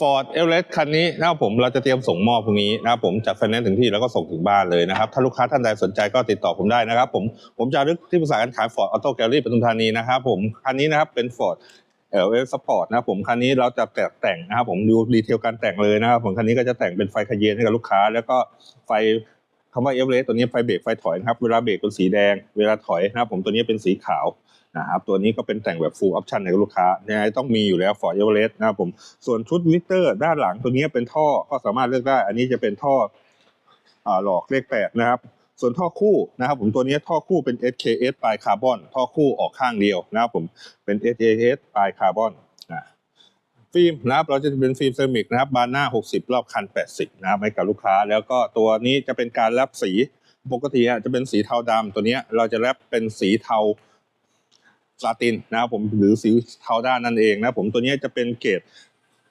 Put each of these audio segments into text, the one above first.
Ford e v e r e s t คันนี้นะครับผมเราจะเตรียมส่งมอบพรุ่งนี้นะครับผมจัดไฟแนนซ์ถึงที่แล้วก็ส่งถึงบ้านเลยนะครับ ถ้าลูกค้าท่านใดสนใจก็ติดต่อผมได้นะครับ ผมผมจะรึกที่ปรึกษาการขาย Ford Auto Gallery ปทุมธานีนะครับผมคันนี้นะครับเป็น Ford เอ่อเวฟสปอร์ตนะครับผมคันนี้เราจะแต่แต่งนะครับผมดูดีเทลการแต่งเลยนะครับผมคันนี้ก็จะแต่งเป็นไฟขยเยนให้กับลูกค้า แล้วก็ไฟคำว่าเอเวอเรสต์ตัวนี้ไฟเบรกไฟถอยนะครับ เวลาเบรกเป็นสีแดง เวลาถอยนะครับผมตัวนี้เป็นสีขาว นะครับตัวนี้ก็เป็นแต่งแบบ full option ให้กับลูกค้ายังไงต้องมีอยู่แล้ว Ford e v e r e s t นะครับผมส่วนชุดมิเตอร์ด้านหลังตัวนี้เป็นท่อก็สามารถเลือกได้ อันนี้จะเป็นท่ออหลอกเลขแปดนะครับส่วนท่อคู่นะครับผมตัวนี้ท่อคู่เป็น SKS ปลายคาร์บอนท่อคู่ออกข้างเดียวนะครับผมเป็น SKS ปลายคาร์บอนฟิล์มนะครับเราจะเป็นฟิล์มเซรามิกนะครับบานหน้า 60 รอบคัน 80 นะครับให้กับลูกค้า แล้วก็ตัวนี้จะเป็นการแรปสีปกติจะเป็นสีเทาดำตัวนี้เราจะแรปเป็นสีเทา ซาตินนะครับผมหรือสีเทาด้านนั่นเองนะผมตัวนี้จะเป็นเกรด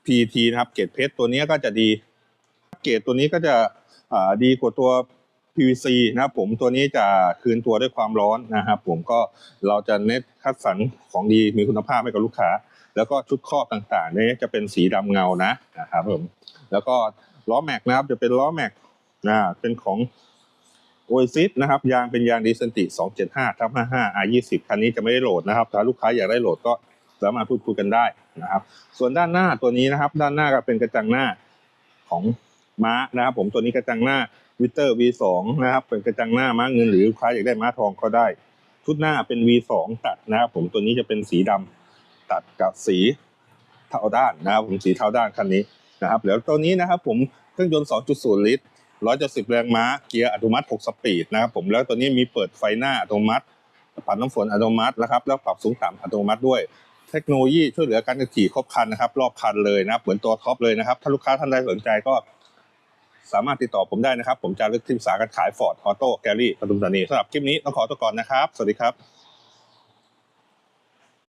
PT นะครับเกรดเพชรตัวนี้ก็จะดี เกรดตัวนี้ก็จะดีกว่าตัว PVC นะครับผมตัวนี้จะคืนตัวด้วยความร้อนนะครับผมก็เราจะเน้นคัดสรรของดีมีคุณภาพให้กับลูกค้า แล้วก็ชุดครอบต่างๆเนี่ยจะเป็นสีดำเงานะนะครับผมแล้วก็ล้อแม็กนะครับจะเป็นล้อแม็กนะเป็นของ โอซิสนะครับยางเป็นยางดีเซนติ 275ทับ55 R20 คันนี้จะไม่ได้โหลดนะครับถ้าลูกค้าอยากได้โหลดก็สามารถพูดคุยกันได้นะครับ ส่วนด้านหน้าตัวนี้นะครับ ด้านหน้าก็เป็นกระจังหน้าของม้านะครับ ผมตัวนี้กระจังหน้าวิเตอร์ V2 นะครับ เป็นกระจังหน้าม้าเงินหรือลูกค้าอยากได้ม้าทองก็ได้ ชุดหน้าเป็น V2 ตัดนะครับผมตัวนี้จะเป็นสีดำตัดกับสีเทาด้านนะครับผมสีเทาด้านคันนี้นะครับแล้วตัวนี้นะครับผมเครื่องยนต์ 2.0 ลิตร 170 แรงม้า เกียร์อัตโนมัติ 6 สปีดนะครับผมแล้วตัวนี้มีเปิดไฟหน้าอัตโนมัติปัดน้ำฝนอัตโนมัตินะครับแล้วปรับสูงต่ำอัตโนมัติด้วยเทคโนโลยีช่วยเหลือการขับขี่ครบครันนะครับ รอบคันเลยนะเหมือนตัวท็อปเลยนะครับ ถ้าลูกค้าท่านใดสนใจก็สามารถติดต่อผมได้นะครับ ผมจะเลือกที่ปรึกษาการขาย Ford Auto Gallery ปทุมธานีสำหรับคลิปนี้ต้องขอตัวก่อนนะครับ สวัสดีครับ